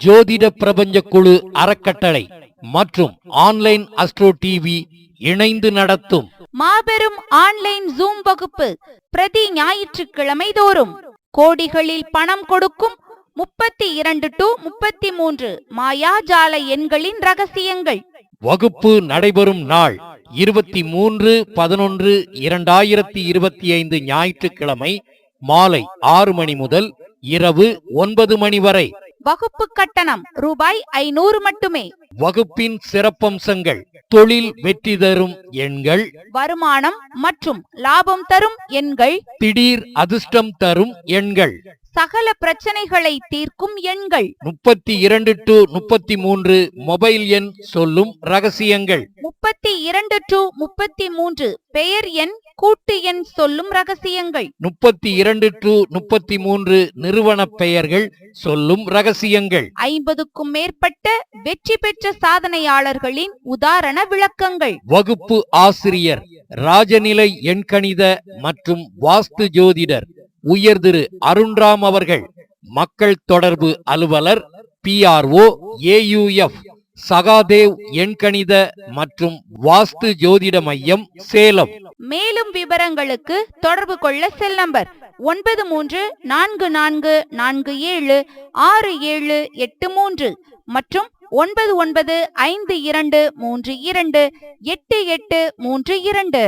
ஜோதிட பிரபஞ்ச குழு அறக்கட்டளை மற்றும் ஆன்லைன் அஸ்ட்ரோ டிவி இணைந்து நடத்தும். மாபெரும் ஆன்லைன் ஜூம் வகுப்பு பிரதி ஞாயிற்றுக்கிழமை தோறும் கோடிகளில் பணம் கொடுக்கும் முப்பத்தி இரண்டு டு முப்பத்தி மூன்று மாயாஜால எண்களின் ரகசியங்கள். வகுப்பு நடைபெறும் நாள் இருபத்தி மூன்று பதினொன்று இரண்டாயிரத்தி இருபத்தி ஐந்து ஞாயிற்றுக்கிழமை மாலை ஆறு மணி முதல் இரவு ஒன்பது மணி வரை. வகுப்பு கட்டணம் ரூபாய் ஐநூறு மட்டுமே. வகுப்பின் சிறப்பம்சங்கள் தொழில் வெற்றி தரும் எண்கள் வருமானம் மற்றும் லாபம் தரும் எண்கள் திடீர் அதிர்ஷ்டம் தரும் எண்கள் சகல பிரச்சனைகளை தீர்க்கும் எண்கள். முப்பத்தி இரண்டு டு முப்பத்தி மூன்று மொபைல் எண் சொல்லும் ரகசியங்கள். முப்பத்தி இரண்டு டு முப்பத்தி மூன்று பெயர் எண் கூட்டு எண் சொல்லும் ரகசியங்கள். முப்பத்தி இரண்டு டு முப்பத்தி மூன்று நிறுவன பெயர்கள் சொல்லும் ரகசியங்கள். ஐம்பதுக்கும் மேற்பட்ட வெற்றி பெற்ற சாதனையாளர்களின் உதாரண விளக்கங்கள். வகுப்பு ஆசிரியர் ராஜநிலை எண்கணித மற்றும் வாஸ்து ஜோதிடர் உயர் திரு அருண்ராம் அவர்கள் மக்கள் தொடர்பு அலுவலர் பிஆர்ஓ ஏயுஎஃப் சகாதேவ் எண்கணித மற்றும் வாஸ்து ஜோதிட மையம் சேலம். மேலும் விவரங்களுக்கு தொடர்பு கொள்ள செல் நம்பர் ஒன்பது மூன்று நான்கு நான்கு நான்கு ஏழு ஆறு ஏழு எட்டு மூன்று மற்றும் ஒன்பது ஒன்பது ஐந்து இரண்டு மூன்று இரண்டு எட்டு எட்டு மூன்று இரண்டு.